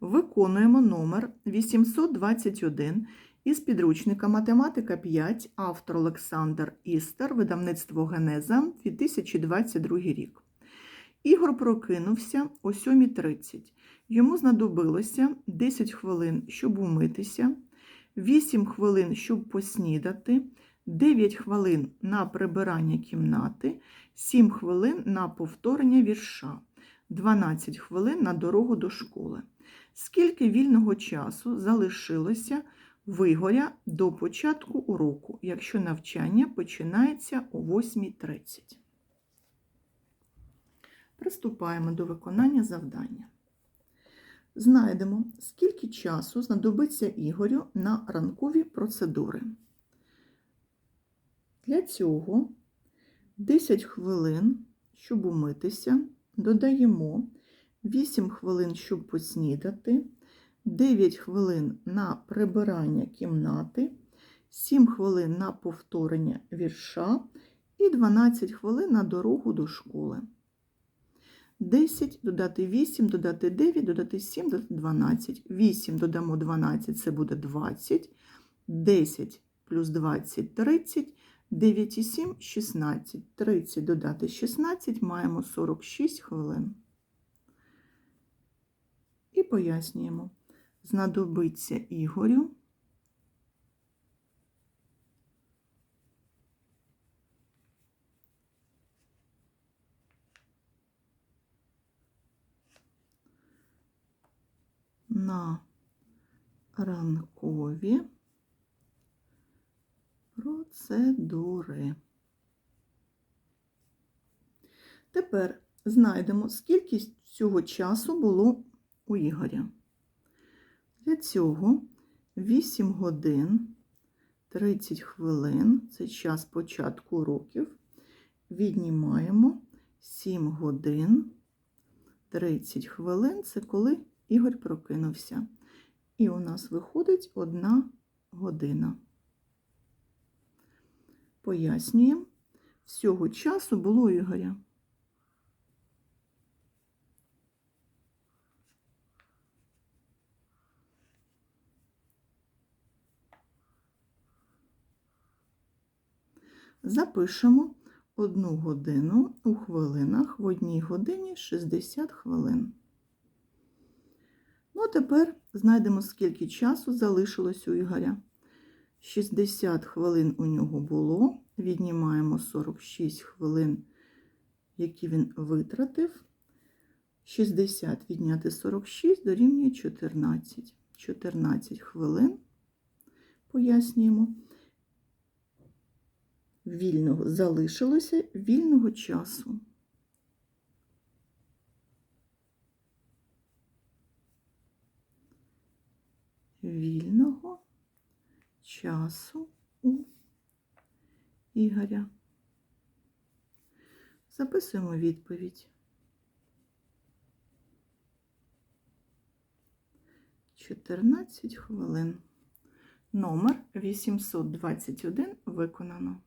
Виконуємо номер 821 із підручника Математика 5, автор Олександр Істер, видавництво Генеза, 2022 рік. Ігор прокинувся о 7.30. Йому знадобилося 10 хвилин, щоб умитися, 8 хвилин, щоб поснідати, 9 хвилин на прибирання кімнати, 7 хвилин на повторення вірша, 12 хвилин на дорогу до школи. Скільки вільного часу залишилося в Ігоря до початку уроку, якщо навчання починається о 8.30? Приступаємо до виконання завдання. Знайдемо, скільки часу знадобиться Ігорю на ранкові процедури. Для цього 10 хвилин, щоб умитися, додаємо 8 хвилин, щоб поснідати, 9 хвилин на прибирання кімнати, 7 хвилин на повторення вірша і 12 хвилин на дорогу до школи. 10, додати 8, додати 9, додати 7, додати 12. 8 додамо 12, це буде 20. 10 плюс 20 – 30. 9 і 7 – 16. 30 додати 16, маємо 46 хвилин. І пояснюємо. Знадобиться Ігорю на ранкові процедури. Тепер знайдемо, скільки цього часу було у Ігоря. Для цього 8 годин 30 хвилин це час початку уроків. Віднімаємо 7 годин 30 хвилин це коли Ігор прокинувся. І у нас виходить одна година. Пояснюємо, всього часу було Ігоря. Запишемо одну годину у хвилинах в одній годині 60 хвилин. Ну, а тепер знайдемо, скільки часу залишилось у Ігоря. 60 хвилин у нього було. Віднімаємо 46 хвилин, які він витратив. 60 відняти 46 дорівнює 14. 14 хвилин, пояснюємо, вільного залишилося вільного часу. Вільного часу у Ігоря. Записуємо відповідь. 14 хвилин. Номер 821 виконано.